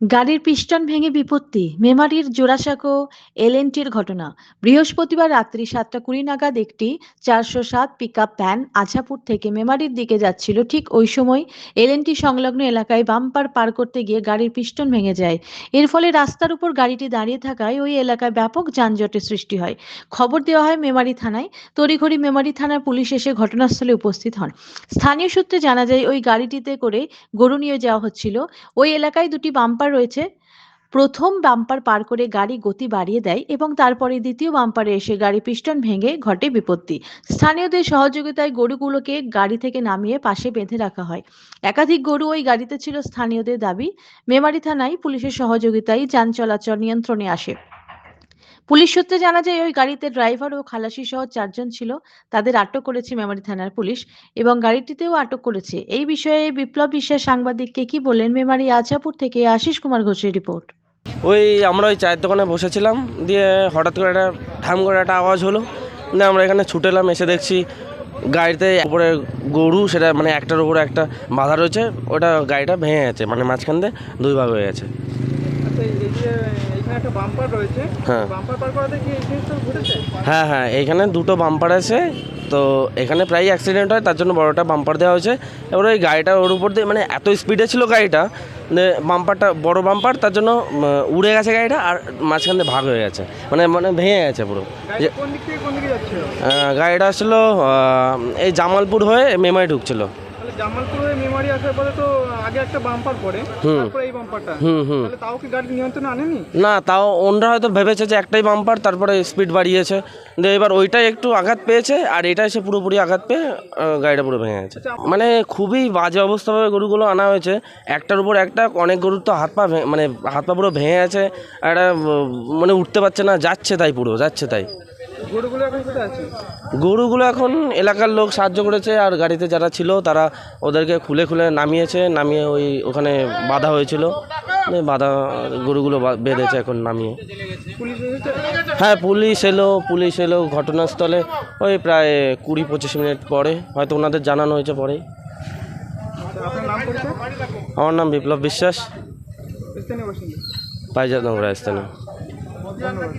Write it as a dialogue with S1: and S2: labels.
S1: গাড়ির পিস্টন ভেঙে বিপত্তি, মেমারির জোড়াসাঁকো, এলএনটির ঘটনা। বৃহস্পতিবার রাত্রি সাতটা কুড়ি নাগাদ একটি চারশো সাত পিক আপ ভ্যান আছাপুর থেকে মেমারির দিকে যাচ্ছিল। ঠিক ওই সময় এলএনটি সংলগ্ন এলাকায় বাম্পার পার করতে গিয়ে গাড়ির পিস্টন ভেঙে যায়। এর ফলে রাস্তার উপর গাড়িটি দাঁড়িয়ে থাকায় ওই এলাকায় ব্যাপক যানজটের সৃষ্টি হয়। খবর দেওয়া হয় মেমারি থানায়। তড়িঘড়ি মেমারি থানার পুলিশ এসে ঘটনাস্থলে উপস্থিত হন। স্থানীয় সূত্রে জানা যায়, ওই গাড়িটিতে করে গরু নিয়ে যাওয়া হচ্ছিল। ওই এলাকায় দুটি বাম্পার রয়েছে। প্রথম বাম্পার পার করে গাড়ি গতি বাড়িয়ে দেয় এবং তারপরে দ্বিতীয় বাম্পারে এসে গাড়ি পিস্টন ভেঙে ঘটে বিপত্তি। স্থানীয়দের সহযোগিতায় গরুগুলোকে গাড়ি থেকে নামিয়ে পাশে বেঁধে রাখা হয়। একাধিক গরু ওই গাড়িতে ছিল স্থানীয়দের দাবি। মেমারি থানায় পুলিশের সহযোগিতায় যান চলাচল নিয়ন্ত্রণে আসে। পুলিশ সূত্রে জানা যায়, ওই গাড়িতে ড্রাইভার ও খালাসি সহ চারজন ছিল। তাদের আটক করেছে মেমারি থানার পুলিশ এবং গাড়িটিতেও আটক করেছে। এই বিষয়ে বিপ্লব বিশ্বাস সাংবাদিককে কি বললেন মেমারি আচাপুর থেকে আশিস কুমার ঘোষের রিপোর্ট।
S2: ওই আমরা ওই চায়ের দোকানে বসেছিলাম। দিয়ে হঠাৎ করে একটা ঠাম করে একটা আওয়াজ হলো। দিয়ে আমরা এখানে ছুটে এলাম, এসে দেখছি গাড়িতে উপরে গরু, সেটা মানে একটার উপরে একটা বাধা রয়েছে। ওটা গাড়িটা ভেঙে গেছে মানে মাঝখান দিয়ে দুই ভাগ হয়ে গেছে। হ্যাঁ। হ্যাঁ হ্যাঁ এইখানে দুটো বাম্পার আছে। তো এখানে প্রায় অ্যাক্সিডেন্ট হয় তার জন্য বড়টা বাম্পার দেওয়া হয়েছে। এবার ওই গাড়িটা ওর উপর দিয়ে মানে এত স্পিডে ছিল গাড়িটা বাম্পারটা বড় বাম্পার তার জন্য উড়ে গেছে গাড়িটা আর মাঝখান দিয়ে ভাগ হয়ে গেছে। মানে মানে ভেঙে গেছে পুরো। গাড়িটা আসলো এই জামালপুর হয়ে মেমারি ঢুকছিল।
S3: জামালপুর মেমারি আসার পরে তো আগে একটা বাম্পার পড়ে। তারপরে এই বাম্পারটা
S2: হুম হুম।
S3: তাহলে তাও কি গাড়ি নিয়ন্ত্রণে আনেনি?
S2: না তাও ওনরা হয়তো ভেবেছে যে একটাই বাম্পার তারপরে স্পিড বাড়িয়েছে। দিয়ে এবার ওইটাই একটু আঘাত পেয়েছে আর এটা এসে পুরোপুরি আঘাত পেয়ে গাড়িটা পুরো ভেঙে গেছে। মানে খুবই বাজে অবস্থাভাবে গরুগুলো আনা হয়েছে। একটার উপর একটা অনেক গরুর তো হাত পা মানে হাত পা পুরো ভেঙে আর একটা মানে উঠতে পারছে না যাচ্ছে তাই পুরো যাচ্ছে তাই।
S3: গরুগুলো এখন
S2: এলাকার লোক সাহায্য করেছে আর গাড়িতে যারা ছিল তারা ওদেরকে খুলে খুলে নামিয়েছে নামিয়ে ওই ওখানে বাধা হয়েছিল। বাধা গরুগুলো বেঁধেছে এখন নামিয়ে। হ্যাঁ পুলিশ এলো পুলিশ এলো ঘটনাস্থলে। ওই প্রায় কুড়ি পঁচিশ মিনিট পরে হয়তো ওনাদের জানানো হয়েছে পরেই।
S3: আচ্ছা,
S2: আমার নাম বিপ্লব বিশ্বাস।
S3: স্থানীয়
S2: পাইজাত নগর স্থানে
S3: ধন্যবাদ।